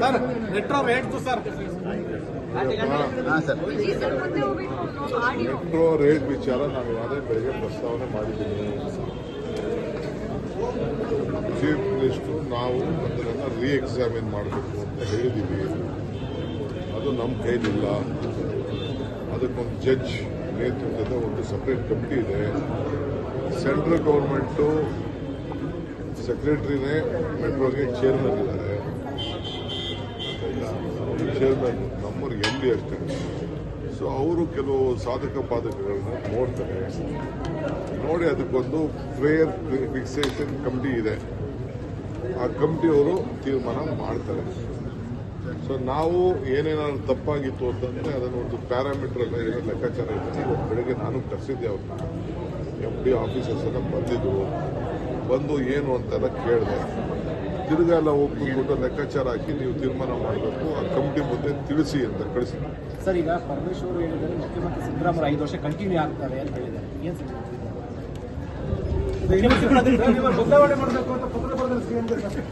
Sir metro rate sir. Metro rate ವಿಚಾರ ನಾನು ಯಾವುದೇ ಬೆಳಗ್ಗೆ ಪ್ರಸ್ತಾವನೆ ಮಾಡಿದ್ದೀನಿ ಚೀಫ್ ಮಿನಿಸ್ಟರ್ ನಾವು ಅದನ್ನು ರೀ ಎಕ್ಸಾಮಿನ್ ಮಾಡಬೇಕು ಅಂತ ಹೇಳಿದ್ದೀವಿ. ಅದು ನಮ್ಮ ಕೈಲಿಲ್ಲ. ಅದಕ್ಕೊಂದು ಜಡ್ಜ್ ನೇತೃತ್ವದ ಒಂದು ಸಪ್ರೇಟ್ ಕಮಿಟಿ ಇದೆ. ಸೆಂಟ್ರಲ್ ಗೌರ್ಮೆಂಟು ಸೆಕ್ರೆಟರಿನೇ ಮೆಟ್ರೋಗೆ ಚೇರ್ಮನ್ ಇದ್ದಾರೆ ಚೇರ್ಮನ್ ನಮ್ಮರು ಎಂ ಡಿ ಅಷ್ಟೇ ಸೊ ಅವರು ಕೆಲವು ಸಾಧಕ ಬಾಧಕಗಳನ್ನ ನೋಡ್ತಾರೆ. ನೋಡಿ, ಅದಕ್ಕೊಂದು ಪ್ರೇಯರ್ ಫಿಕ್ಸೇಷನ್ ಕಮಿಟಿ ಇದೆ. ಆ ಕಮಿಟಿಯವರು ತೀರ್ಮಾನ ಮಾಡ್ತಾರೆ. ಸೊ ನಾವು ಏನೇನಾದ್ರು ತಪ್ಪಾಗಿತ್ತು ಅಂತಂದರೆ ಅದನ್ನು ಒಂದು ಪ್ಯಾರಾಮೀಟರ್ ಏನೋ ಲೆಕ್ಕಾಚಾರ ಇತ್ತು ಇವತ್ತು ಬೆಳಗ್ಗೆ ನಾನು ಕರೆಸಿದ್ದೆ ಅವ್ರನ್ನ ಎಂ ಡಿ ಆಫೀಸರ್ಸ್ ಎಲ್ಲ ಬಂದಿದ್ರು. ಬಂದು ಏನು ಅಂತೆಲ್ಲ ಕೇಳಿದೆ. ತಿರ್ಗಾ ಎಲ್ಲ ಅಂತ ಲೆಕ್ಕಾಚಾರ ಹಾಕಿ ನೀವು ತೀರ್ಮಾನ ಮಾಡಬೇಕು ಆ ಕಮಿಟಿ ಮುಂದೆ ತಿಳಿಸಿ ಅಂತ ಕಳಿಸಿ. ಸರ್ ಈಗ ಪರಮೇಶ್ವರ್ ಹೇಳಿದ್ರೆ ಮುಖ್ಯಮಂತ್ರಿ ಸಿದ್ದರಾಮಯ್ಯ ಐದು ವರ್ಷ ಕಂಟಿನ್ಯೂ ಆಗ್ತಾರೆ ಅಂತ ಹೇಳಿದ್ದಾರೆ. ಏನು ಬದಲಾವಣೆ ಮಾಡಬೇಕು ಅಂತ ಪತ್ರ ಬರೆದ್ರೆ